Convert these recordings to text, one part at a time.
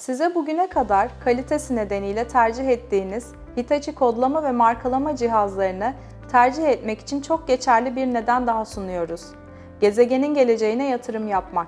Size bugüne kadar kalitesi nedeniyle tercih ettiğiniz Hitachi kodlama ve markalama cihazlarını tercih etmek için çok geçerli bir neden daha sunuyoruz. Gezegenin geleceğine yatırım yapmak.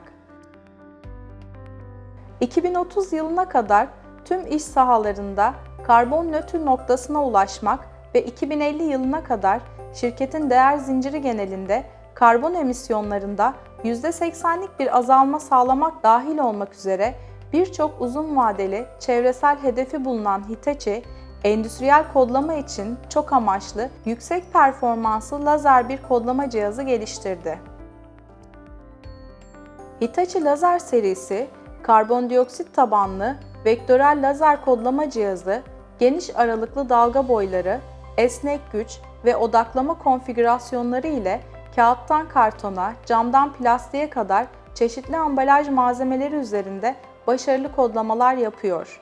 2030 yılına kadar tüm iş sahalarında karbon nötr noktasına ulaşmak ve 2050 yılına kadar şirketin değer zinciri genelinde karbon emisyonlarında %80'lik bir azalma sağlamak dahil olmak üzere birçok uzun vadeli çevresel hedefi bulunan Hitachi, endüstriyel kodlama için çok amaçlı, yüksek performanslı lazer bir kodlama cihazı geliştirdi. Hitachi Lazer serisi, karbondioksit tabanlı vektörel lazer kodlama cihazı, geniş aralıklı dalga boyları, esnek güç ve odaklama konfigürasyonları ile kağıttan kartona, camdan plastiğe kadar çeşitli ambalaj malzemeleri üzerinde başarılı kodlamalar yapıyor.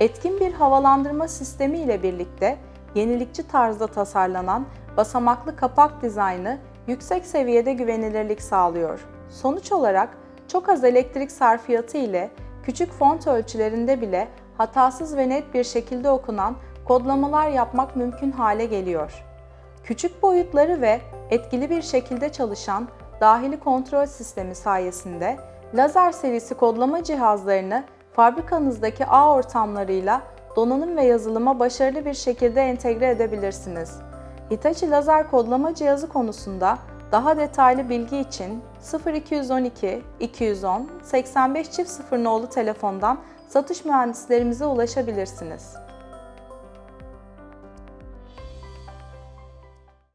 Etkin bir havalandırma sistemi ile birlikte yenilikçi tarzda tasarlanan basamaklı kapak dizaynı yüksek seviyede güvenilirlik sağlıyor. Sonuç olarak çok az elektrik sarfiyatı ile küçük font ölçülerinde bile hatasız ve net bir şekilde okunan kodlamalar yapmak mümkün hale geliyor. Küçük boyutları ve etkili bir şekilde çalışan dahili kontrol sistemi sayesinde lazer serisi kodlama cihazlarını fabrikanızdaki ağ ortamlarıyla donanım ve yazılıma başarılı bir şekilde entegre edebilirsiniz. Hitachi lazer kodlama cihazı konusunda daha detaylı bilgi için 0212 210 85 çift 0 nolu telefondan satış mühendislerimize ulaşabilirsiniz.